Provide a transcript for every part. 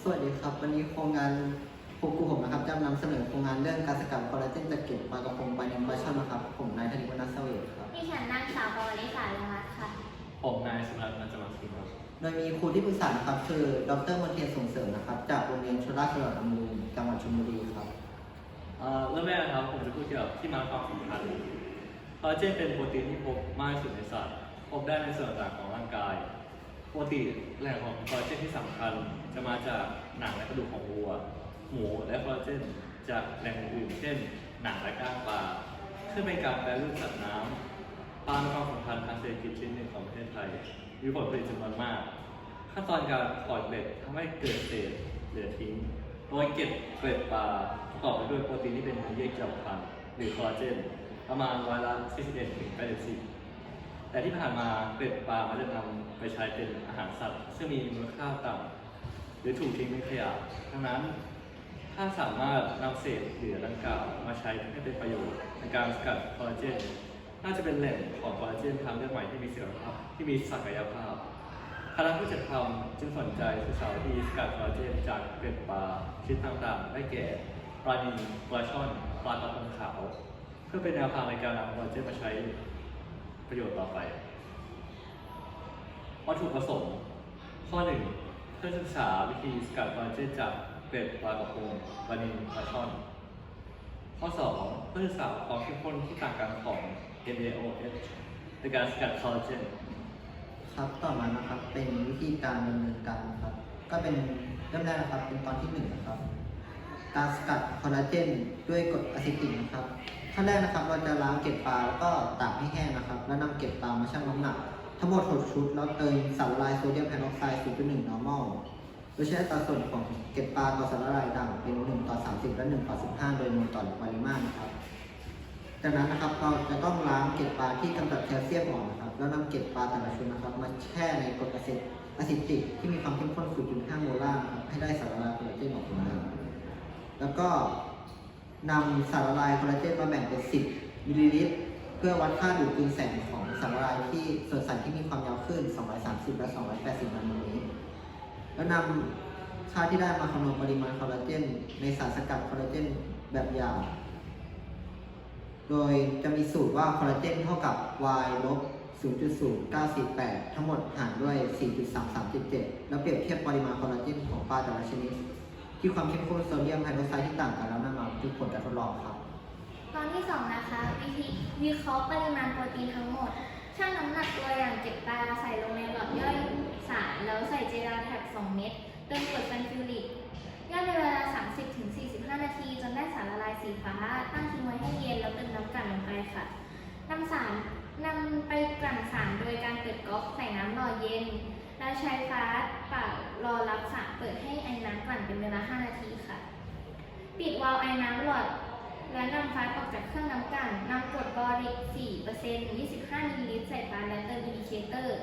สวัสดีครับ วันนี้โครงงานครูกูผมนะครับจะนำเสนอโครงงานเรื่องการสกัดคอลลาเจนจากเกล็ดปลากระพงปลาเนมปลาช่อนนะครับ ผมนายธนิวัฒน์เสวตครับดิฉันนางสาวปวริสาลรัตน์ค่ะ ผมนายสมรัตน์นันจมังคิงครับ โดยมีครูที่ปรึกษานะครับคือดรมนเทียนส่งเสริมนะครับ จากโรงเรียนชลราชสระอำนูนจังหวัดชลบุรีครับ เอ่อเริ่มแรกนะครับผมจะพูดเกี่ยวกับที่มาความสำคัญคอลลาเจนเป็นโปรตีนที่พบมากที่สุดในสัตว์พบได้ในส่วนต่างๆของร่างกาย ปกติแหล่งของคอลลาเจนที่สำคัญ จะมาจากหนังและกระดูกของวัว หมูและคอลลาเจนจากแหล่งอื่นเช่น หนังและก้างปลาเพื่อเป็นการแปรรูปสัตว์น้ำปลามีความสำคัญทางเศรษฐกิจชิ้นหนึ่งของประเทศไทย มีผลผลิตจำนวนมาก ขั้นตอนการปล่อยเกล็ดทำให้เกิดเศษเหลือทิ้งโดยเกล็ดเกล็ดปลาประกอบไปด้วยโปรตีนที่เป็นเยื่อเกี่ยวพันหรือคอลลาเจน ประมาณร้อยละ41ถึง80 แต่ที่ผ่านมาเกล็ดปลามันจะนำไปใช้เป็นอาหารสัตว์ ซึ่งมีมูลค่าต่ำหรือถูกทิ้งเป็นขยะดังนั้นถ้าสามารถนำเศษเหลือดังกล่าวมาใช้ให้เป็นประโยชน์ในการสกัดคอลลาเจนน่าจะเป็นแหล่งของคอลลาเจนทางเลือกใหม่ที่มีศักยภาพที่มีศักยภาพคณะผู้จัดทำจึงสนใจศึกษาวิธีสกัดคอลลาเจนจากเกล็ดปลาชนิดต่างๆได้แก่ปลานิลปลาช่อนปลากระพงขาว เพื่อเป็นแนวทางในการนำคอลลาเจนมาใช้ ประโยชน์ต่อไป วัตถุประสงค์ ข้อหนึ่งเพื่อศึกษาวิธีสกัดคอลาเจนจากเกล็ดปลากระพงปลานิลปลาช่อน ข้อ 2 เพื่อศึกษาความเข้มข้นที่ต่างกันของ NaOH ในการสกัดคอลลาเจนครับต่อมานะครับเป็นวิธีการดำเนินการนะครับ ก็เป็นเริ่มแรกนะครับเป็นตอนที่หนึ่งนะครับ การสกัดคอลลาเจนด้วยกรดอะซิติกนะครับ ขั้นแรกนะครับเราจะล้างเกล็ดปลาแล้วก็ตากให้แห้งนะครับ แล้วนำเกล็ดปลามาชั่งน้ำหนัก ทั้งหมด6ชุดแล้วเติมสารละลายโซเดียมไฮดรอกไซด์0.1 normal โดยใช้อัตราส่วนของเกล็ดปลาต่อสารละลายด่างเป็น 1 ต่อ 30 และ 1 ต่อ 15 โดยมวลต่อปริมาตรนะครับจากนั้นนะครับเราจะต้องล้างเกล็ดปลาที่กำจัดแคลเซียมออกนะครับ แล้วนำเกล็ดปลาแต่ละชนิดนะครับ มาแช่ในกรดอะซิอะซิติกที่มีความเข้มข้น 0.5 โมลาร์นะครับให้ได้สารละลายคอลลาเจนออกมา แล้วก็ นำสารละลายคอลลาเจนมาแบ่งเป็น 10 มิลลิลิตร เพื่อวัดค่าดูดกลืนแสงของสารละลายที่ส่วนสันที่มีความยาวขึ้น 230 และ 280 นาโนเมตร แล้วนำค่าที่ได้มาคำนวณปริมาณคอลลาเจน ในสารสกัดคอลลาเจนแบบหยาบโดยจะมีสูตรว่าคอลลาเจนเท่ากับ y ลบ0.0948 ทั้งหมดหารด้วย 4.3377 แล้วเปรียบเทียบปริมาณคอลลาเจนของปลาแต่ละชนิด ที่ความเข้มข้นโซเดียมไฮดรอกไซด์ที่ต่างกันแล้วนำมา บันทึกผลการทดลองครับ ตอนที่สองนะคะ วิธีวิเคราะห์ปริมาณโปรตีนทั้งหมดชั่งน้ำหนักตัวอย่างเก็บปลาใส่ลงในหลอดย่อยสารแล้วใส่เจลาแท็ก2เม็ดเติมกรดซัลฟิวริกย่างในเวลา 30-45 นาที จนได้สารละลายสีฟ้า ตั้งทิ้งไว้ให้เย็นแล้วเติมน้ำกลั่นลงไปค่ะนำสารนำไปกลั่นสารโดยการเปิดก๊อกใส่น้ำหล่อเย็น แล้วใช้ฟ้าเปล่ารอรับสารเปิดให้ไอ้น้ำกลั่นเป็นเวลา 5 นาทีค่ะ ปิดวาล์วไอน้ำหลอด และนำฟ้าออกจากเครื่องน้ำกันนำกรดบอริก 4% 25มิลลิลิตรใส่ฟ้าและเติมอินดิเคเตอร์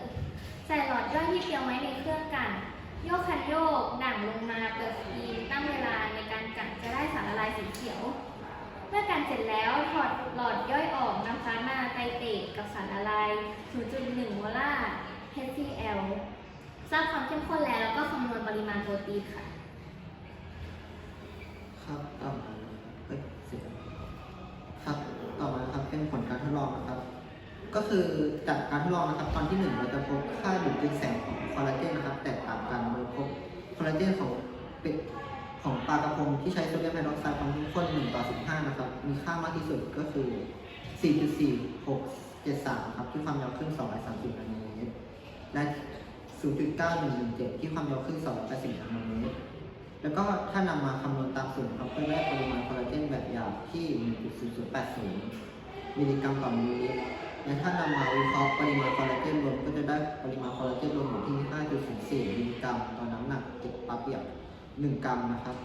ใส่หลอดย่อยที่เตรียมไว้ในเครื่องกัน โยกคันโยกด่างลงมาเปิดฟิล์มตั้งเวลาในการกันจะได้สารละลายสีเขียว เมื่อกลั่นเสร็จแล้วถอดหลอดย่อยออกนำฟ้ามาไตเตรตกับสารละลาย 0.1โมลาร์ HCl ทราบความเข้มข้นแล้วก็คำนวณปริมาณโปรตีนค่ะ ครับต่อมาเอ้ยเสร็จแล้วครับต่อมาครับเป็นผลการทดลองนะครับ ก็คือจากการทดลองนะครับ ตอนที่หนึ่งเราจะพบค่าดูดกลืนแสงของคอลลาเจนนะครับ แตกต่างกันโดยพบคอลลาเจนของเป็ดของปลากระพงที่ใช้โซเดียมไฮดรอกไซด์ความเข้มข้น1ต่อ 15 นะครับ มีค่ามากที่สุดก็คือ 4.4673 ครับ ที่ความยาวคลื่น230นาโนเมตรและ 0.9117 ที่ความยาวคลื่น280นาโนเมตร แล้วก็ถ้านำมาคำนวณตามสูตรครับก็ได้ปริมาณคอลลาเจนแบบหยาบที่ 1.0080 มิลลิกรัมต่อมิลลิลิตรและถ้านำมาวิเคราะห์ปริมาณคอลลาเจนรวมก็จะได้ปริมาณคอลลาเจนรวมอยู่ที่ 5.04 มิลลิกรัมต่อน้ำหนักเก็บปลาเปียก 1 กรัมนะครับ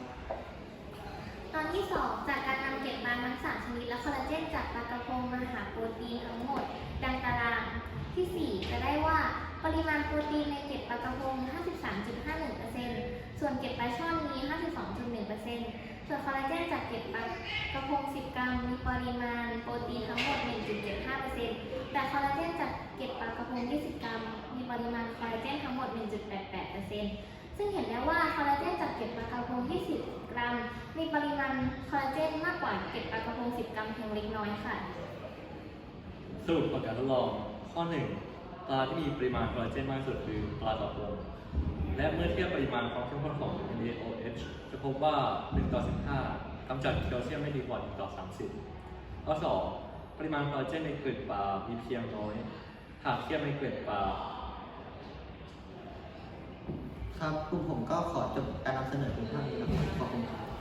ตอนที่ 2 จากการนำเกล็ดปลาทั้งสามชนิด และคอลลาเจนจากปลากระพงมาหาโปรตีนทั้งหมด ดังตารางที่ 4 จะได้ว่า ปริมาณโปรตีนในเกล็ดปลากระพง 53.51%ส่วนเกล็ดปลาช่อนมี 52.1%ส่วนคอลลาเจนจากเกล็ดปลากระพง 10 กรัม มีปริมาณโปรตีนทั้งหมด 1.75%แต่คอลลาเจนจากเกล็ดปลากระพง 20 กรัม มีปริมาณคอลลาเจนทั้งหมด 1.88%ซึ่งเห็นได้ว่าคอลลาเจนจากเกล็ดปลากระพงที่10กรัม มีปริมาณคอลลาเจนมากกว่าเกล็ดปลากระพง 10 กรัมเพียงเล็กน้อยค่ะ สรุปผลการทดลองข้อ 1 ปลาที่มีปริมาณคอลลาเจนมากที่สุดคือปลากระพงและเมื่อเทียบปริมาณความเข้มข้นของ NaOH จะพบว่า 1 ต่อ 15กำจัดแคลเซียมได้ดีกว่า 1 ต่อ 30 ข้อ 2 ปริมาณคอลลาเจนในเกล็ดปลา มีเพียงน้อย หากเทียบในเกล็ดปลา ครับกลุ่มผมก็ขอจบการนำเสนอเพียงเท่านี้นะครับขอบคุณครับ